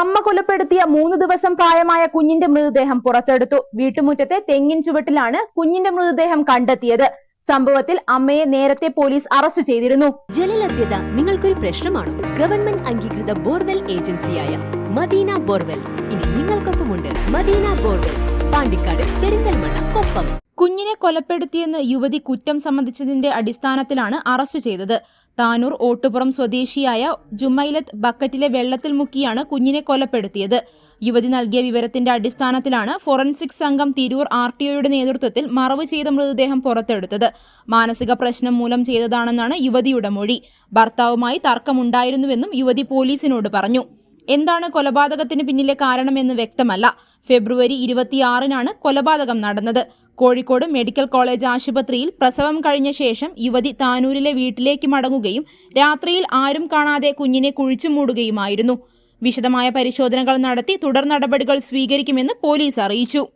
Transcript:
അമ്മ കൊലപ്പെടുത്തിയ മൂന്ന് ദിവസം പ്രായമായ കുഞ്ഞിന്റെ മൃതദേഹം പുറത്തെടുത്തു. വീട്ടുമുറ്റത്തെ തെങ്ങിൻ ചുവട്ടിലാണ് കുഞ്ഞിന്റെ മൃതദേഹം കണ്ടെത്തിയത്. സംഭവത്തിൽ അമ്മയെ നേരത്തെ പോലീസ് അറസ്റ്റ് ചെയ്തിരുന്നു. ജലലഭ്യത നിങ്ങൾക്കൊരു പ്രശ്നമാണ്? ഗവൺമെന്റ് അംഗീകൃത ബോർവെൽ ഏജൻസിയായ മദീന ബോർവെൽസ്. ഇനി നിങ്ങൾക്കൊപ്പമുണ്ട് മദീന ബോർവെൽസ്. പാണ്ടിക്കാട് പെരിന്തൽമണ്ണ കൊപ്പം. കുഞ്ഞിനെ കൊലപ്പെടുത്തിയെന്ന് യുവതി കുറ്റം സമ്മതിച്ചതിന്റെ അടിസ്ഥാനത്തിലാണ് അറസ്റ്റ് ചെയ്തത്. താനൂർ ഓട്ടുപുറം സ്വദേശിയായ ജുമൈലത്ത് ബക്കറ്റിലെ വെള്ളത്തിൽ മുക്കിയാണ് കുഞ്ഞിനെ കൊലപ്പെടുത്തിയത്. യുവതി നൽകിയ വിവരത്തിന്റെ അടിസ്ഥാനത്തിലാണ് ഫോറൻസിക് സംഘം തിരൂർ ആർ ടി ഒയുടെ നേതൃത്വത്തിൽ മറവ് ചെയ്ത മൃതദേഹം പുറത്തെടുത്തത്. മാനസിക പ്രശ്നം മൂലം ചെയ്തതാണെന്നാണ് യുവതിയുടെ മൊഴി. ഭർത്താവുമായി തർക്കമുണ്ടായിരുന്നുവെന്നും യുവതി പോലീസിനോട് പറഞ്ഞു. എന്താണ് കൊലപാതകത്തിന് പിന്നിലെ കാരണമെന്ന് വ്യക്തമല്ല. ഫെബ്രുവരി ഇരുപത്തിയാറിനാണ് കൊലപാതകം നടന്നത്. കോഴിക്കോട് മെഡിക്കൽ കോളേജ് ആശുപത്രിയിൽ പ്രസവം കഴിഞ്ഞ ശേഷം യുവതി താനൂരിലെ വീട്ടിലേക്ക് മടങ്ങുകയും രാത്രിയിൽ ആരും കാണാതെ കുഞ്ഞിനെ കുഴിച്ചു മൂടുകയുമായിരുന്നു. വിശദമായ പരിശോധനകൾ നടത്തി തുടർ നടപടികൾ സ്വീകരിക്കുമെന്ന് പോലീസ് അറിയിച്ചു.